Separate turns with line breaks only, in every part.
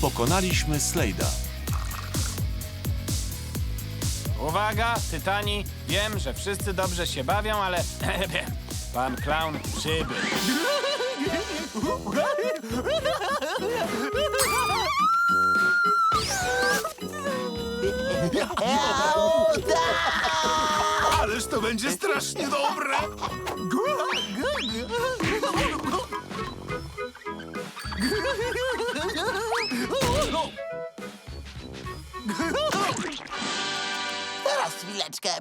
pokonaliśmy Slejda.
Uwaga, Tytani, wiem, że wszyscy dobrze się bawią, ale pan clown przybył.
Ależ to będzie strasznie dobre!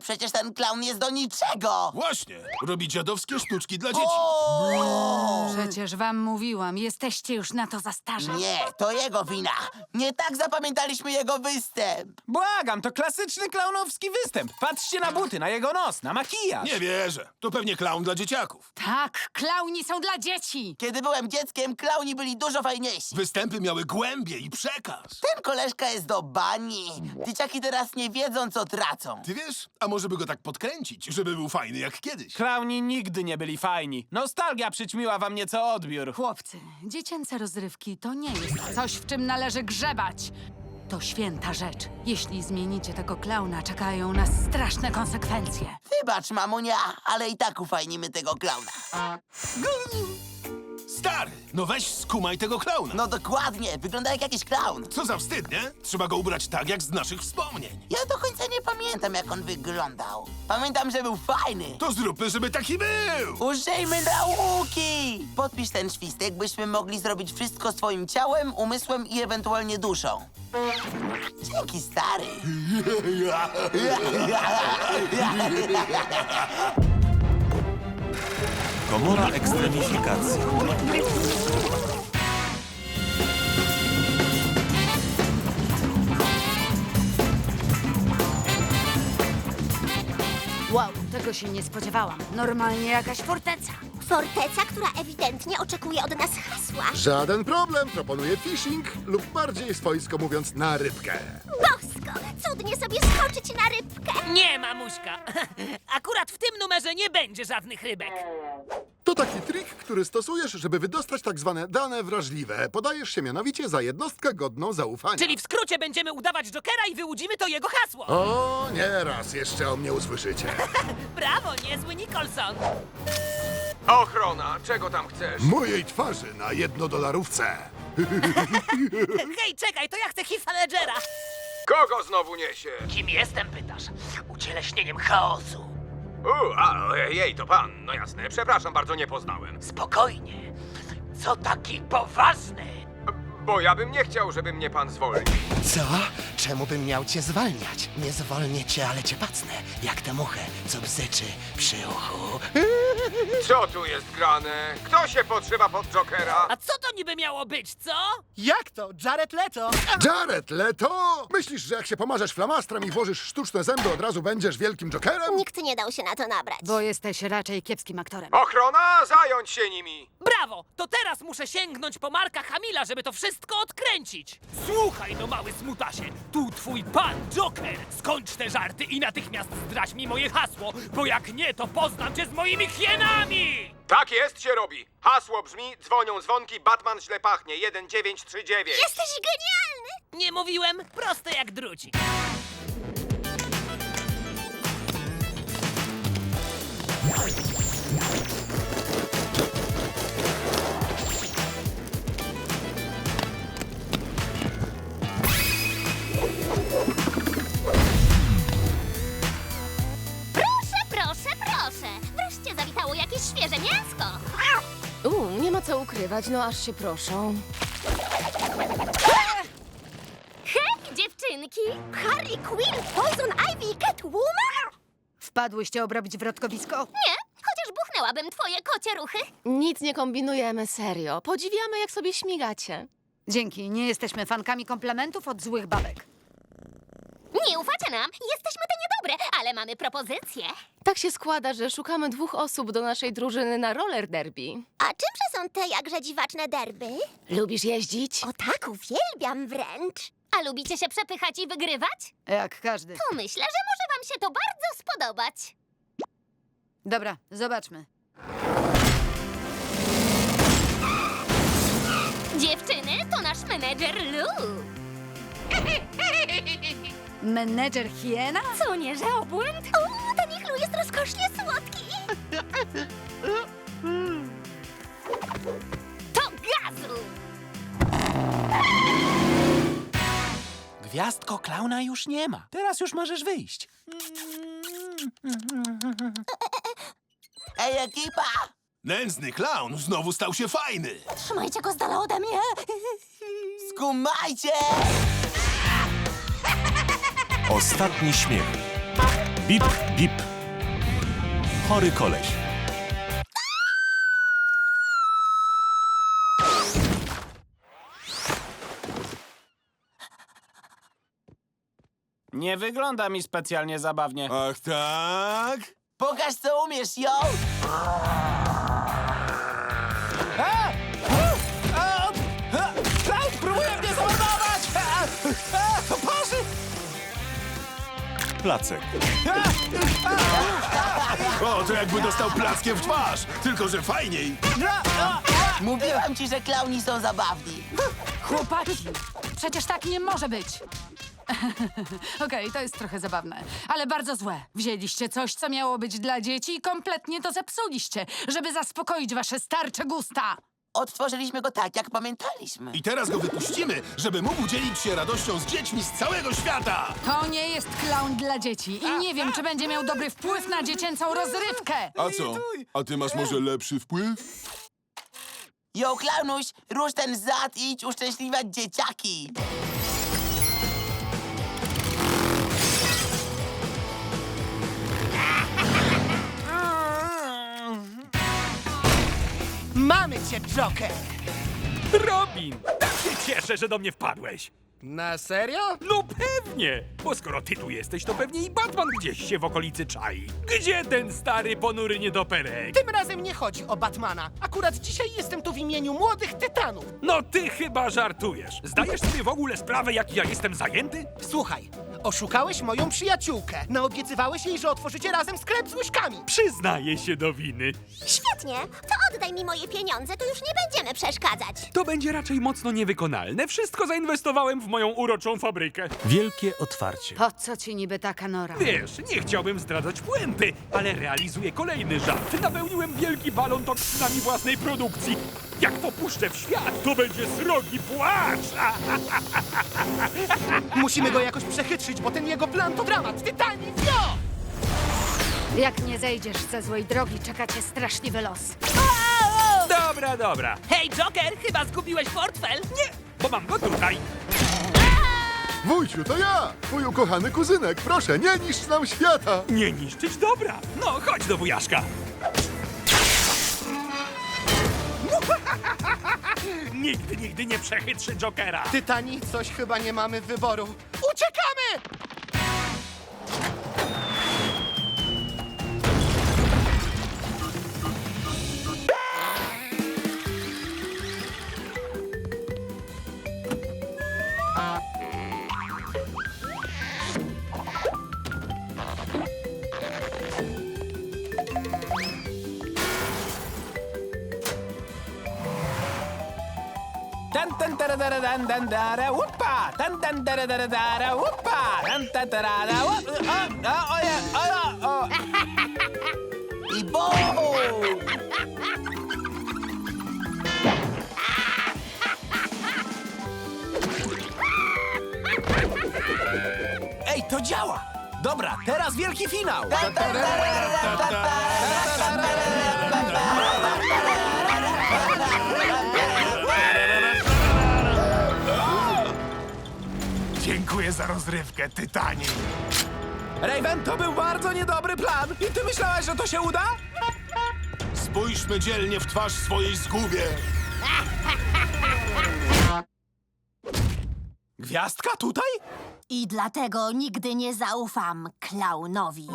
Przecież ten klaun jest do niczego!
Właśnie, robi dziadowskie sztuczki dla dzieci.
O!
Przecież wam mówiłam, jesteście już na to za starzy.
Nie, to jego wina. Nie tak zapamiętaliśmy jego występ.
Błagam, to klasyczny klaunowski występ. Patrzcie na buty, na jego nos, na makijaż.
Nie wierzę, to pewnie klaun dla dzieciaków.
Tak, klauni są dla dzieci!
Kiedy byłem dzieckiem, klauni byli dużo fajniejsi.
Występy miały głębię i przekaz.
Ten koleżka jest do bani. Dzieciaki teraz nie wiedzą, co tracą.
Ty wiesz, a może by go tak podkręcić, żeby był fajny jak kiedyś.
Klauni nigdy nie byli fajni. Nostalgia przyćmiła wam nieco odbiór.
Chłopcy, dziecięce rozrywki to nie jest coś, w czym należy grzebać. To święta rzecz. Jeśli zmienicie tego klauna, czekają nas straszne konsekwencje.
Wybacz, mamunia, ale i tak ufajnimy tego klauna.
Stary, no weź skumaj tego klauna.
No dokładnie, wygląda jak jakiś klaun.
Co za wstyd, nie? Trzeba go ubrać tak, jak z naszych wspomnień.
Ja do końca nie pamiętam, jak on wyglądał. Pamiętam, że był fajny.
To zróbmy, żeby taki był!
Użyjmy nauki! Podpisz ten świstek, byśmy mogli zrobić wszystko swoim ciałem, umysłem i ewentualnie duszą. Dzięki, stary.
Komora ekstremifikacji.
Wow, tego się nie spodziewałam. Normalnie jakaś forteca.
Forteca, która ewidentnie oczekuje od nas hasła.
Żaden problem, proponuję fishing lub bardziej swojsko mówiąc na rybkę.
Bosko, cudnie sobie skoczyć na rybkę.
Nie, mamuśka. Akurat w tym numerze nie będzie żadnych rybek.
To taki trik, który stosujesz, żeby wydostać tak zwane dane wrażliwe. Podajesz się mianowicie za jednostkę godną zaufania.
Czyli w skrócie będziemy udawać Jokera i wyłudzimy to jego hasło.
O, nie raz jeszcze o mnie usłyszycie.
Brawo, niezły Nicholson.
Ochrona, czego tam chcesz?
Mojej twarzy na jednodolarówce.
Hej, czekaj, to ja chcę Heath'a Ledgera.
Kogo znowu niesie?
Kim jestem, pytasz? Ucieleśnieniem chaosu.
U, a, jej, to pan. No jasne, przepraszam, bardzo nie poznałem.
Spokojnie. Co taki poważny?
Bo ja bym nie chciał, żeby mnie pan zwolnił.
Co? Czemu bym miał cię zwalniać? Nie zwolnię cię, ale cię pacnę. Jak tę muchę, co bzyczy przy uchu.
Co tu jest grane? Kto się podszywa pod Jokera?
A co to niby miało być, co?
Jak to? Jared Leto?
Jared Leto! Myślisz, że jak się pomarzesz flamastrem i włożysz sztuczne zęby, od razu będziesz wielkim jokerem?
Nikt nie dał się na to nabrać.
Bo jesteś raczej kiepskim aktorem.
Ochrona, zająć się nimi!
Brawo! To teraz muszę sięgnąć po Marka Hamila, żeby to wszystko odkręcić. Słuchaj, no mały smutasie, tu twój pan Joker. Skończ te żarty i natychmiast zdradź mi moje hasło, bo jak nie, to poznam cię z moimi hienami!
Tak jest, się robi. Hasło brzmi, dzwonią dzwonki, Batman źle pachnie, 1939.
Jesteś genialny!
Nie mówiłem? Proste jak drucik.
Nie no aż się proszą.
Hej, dziewczynki! Harley Quinn, Poison Ivy i Catwoman?
Wpadłyście obrobić wrotkowisko?
Nie, chociaż buchnęłabym twoje kocie ruchy.
Nic nie kombinujemy, serio. Podziwiamy, jak sobie śmigacie.
Dzięki, nie jesteśmy fankami komplementów od złych babek.
Nie ufacie nam? Jesteśmy te ale mamy propozycję.
Tak się składa, że szukamy dwóch osób do naszej drużyny na roller derby.
A czymże są te jakże dziwaczne derby?
Lubisz jeździć?
O tak, uwielbiam wręcz. A lubicie się przepychać i wygrywać?
Jak każdy.
To myślę, że może wam się to bardzo spodobać.
Dobra, zobaczmy.
Dziewczyny, to nasz menedżer Lou.
Menedżer hiena?
Co nie, że obłęd? O, ten ich Lou jest rozkosznie słodki. To gazu!
Gwiazdko klauna już nie ma. Teraz już możesz wyjść.
Ej, ekipa!
Nędzny klaun znowu stał się fajny.
Trzymajcie go z dala ode mnie.
Skumajcie!
Ostatni śmiech. Bip, bip. Chory koleś.
Nie wygląda mi specjalnie zabawnie.
Ach tak?
Pokaż, co umiesz, yo!
Klaun
Placek.
O, to jakby dostał plackiem w twarz. Tylko, że fajniej.
Mówiłam ci, że klauni są zabawni.
Chłopaki, przecież tak nie może być. Okej, to jest trochę zabawne, ale bardzo złe. Wzięliście coś, co miało być dla dzieci i kompletnie to zepsuliście, żeby zaspokoić wasze starcze gusta.
Odtworzyliśmy go tak, jak pamiętaliśmy.
I teraz go wypuścimy, żeby mógł dzielić się radością z dziećmi z całego świata.
To nie jest klaun dla dzieci i nie wiem, czy będzie miał dobry wpływ na dziecięcą rozrywkę.
A co? A ty masz może lepszy wpływ?
Yo, klaunuś, rusz ten zad i idź uszczęśliwiać dzieciaki.
Mamy cię, Joker!
Robin! Tak się cieszę, że do mnie wpadłeś.
Na serio?
No pewnie! Bo skoro ty tu jesteś, to pewnie i Batman gdzieś się w okolicy czai. Gdzie ten stary, ponury niedoperek?
Tym razem nie chodzi o Batmana. Akurat dzisiaj jestem tu w imieniu młodych tytanów.
No ty chyba żartujesz. Zdajesz sobie w ogóle sprawę, jaki ja jestem zajęty?
Słuchaj, oszukałeś moją przyjaciółkę. Naobiecywałeś jej, że otworzycie razem sklep z łyżkami.
Przyznaję się do winy.
Świetnie. To oddaj mi moje pieniądze, to już nie będziemy przeszkadzać.
To będzie raczej mocno niewykonalne. Wszystko zainwestowałem w moją uroczą fabrykę.
Wielkie otwarcie.
Po co ci niby taka nora?
Wiesz, nie chciałbym zdradzać puenty, ale realizuję kolejny żart. Napełniłem wielki balon toksynami własnej produkcji. Jak to puszczę w świat, to będzie srogi płacz!
Musimy go jakoś przechytrzyć, bo ten jego plan to dramat. Tytani, wio!
Jak nie zejdziesz ze złej drogi, czeka cię straszliwy los.
Dobra, dobra.
Hej, Joker, chyba zgubiłeś portfel.
Nie, bo mam go tutaj.
Wujciu, to ja! Twój ukochany kuzynek. Proszę, nie niszcz nam świata!
Nie niszczyć dobra. No, chodź do wujaszka. Nigdy, nigdy nie przechytrzy Jokera.
Tytani, coś chyba nie mamy wyboru. Uciekamy!
Dan dan dara upa. Tan tan tara tara dara upa. Tan tan tara da Ah, ah, o ja, o o.
I boom!
Ej, to działa! Dobra, teraz wielki finał!
Dziękuję za rozrywkę, Tytani.
Raven, to był bardzo niedobry plan! I ty myślałaś, że to się uda?
Spójrzmy dzielnie w twarz swojej zgubie.
Gwiazdka tutaj?
I dlatego nigdy nie zaufam klaunowi.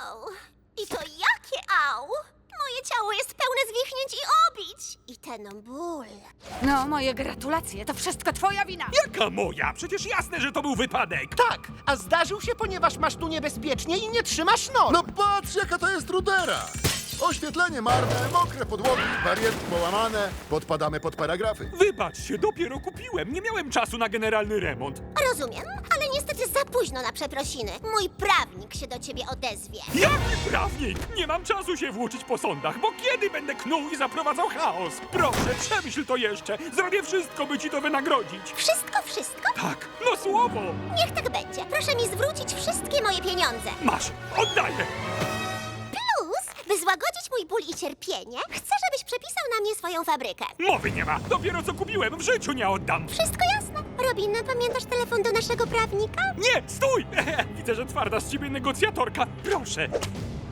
O, i to jakie au! Moje ciało jest pełne zwichnięć i obić. I ten ból.
No, moje gratulacje, to wszystko twoja wina.
Jaka moja? Przecież jasne, że to był wypadek.
Tak, a zdarzył się, ponieważ masz tu niebezpiecznie i nie trzymasz nóg.
No patrz, jaka to jest rudera! Oświetlenie marne, mokre podłogi, barierki połamane. Podpadamy pod paragrafy.
Wybaczcie, dopiero kupiłem. Nie miałem czasu na generalny remont.
Rozumiem, ale niestety za późno na przeprosiny. Mój prawnik się do ciebie odezwie.
Jaki prawnik? Nie mam czasu się włóczyć po sądach, bo kiedy będę knuł i zaprowadzał chaos? Proszę, przemyśl to jeszcze. Zrobię wszystko, by ci to wynagrodzić.
Wszystko, wszystko?
Tak, no słowo.
Niech tak będzie. Proszę mi zwrócić wszystkie moje pieniądze.
Masz, oddaję.
Złagodzić mój ból i cierpienie, chcę, żebyś przepisał na mnie swoją fabrykę.
Mowy nie ma. Dopiero co kupiłem, w życiu nie oddam.
Wszystko jasne? Robin, pamiętasz telefon do naszego prawnika?
Nie, stój! Widzę, że twarda z ciebie negocjatorka. Proszę.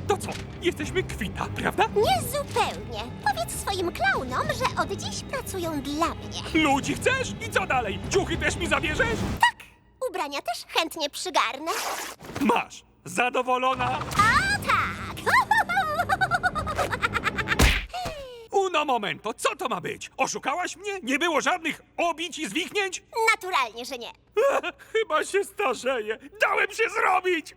To co? Jesteśmy kwita, prawda?
Nie zupełnie. Powiedz swoim klaunom, że od dziś pracują dla mnie.
Ludzi chcesz? I co dalej? Ciuchy też mi zabierzesz?
Tak, ubrania też chętnie przygarnę.
Masz. Zadowolona?
A
Uno momento, co to ma być? Oszukałaś mnie? Nie było żadnych obić i zwichnięć?
Naturalnie, że nie.
Chyba się starzeję. Dałem się zrobić!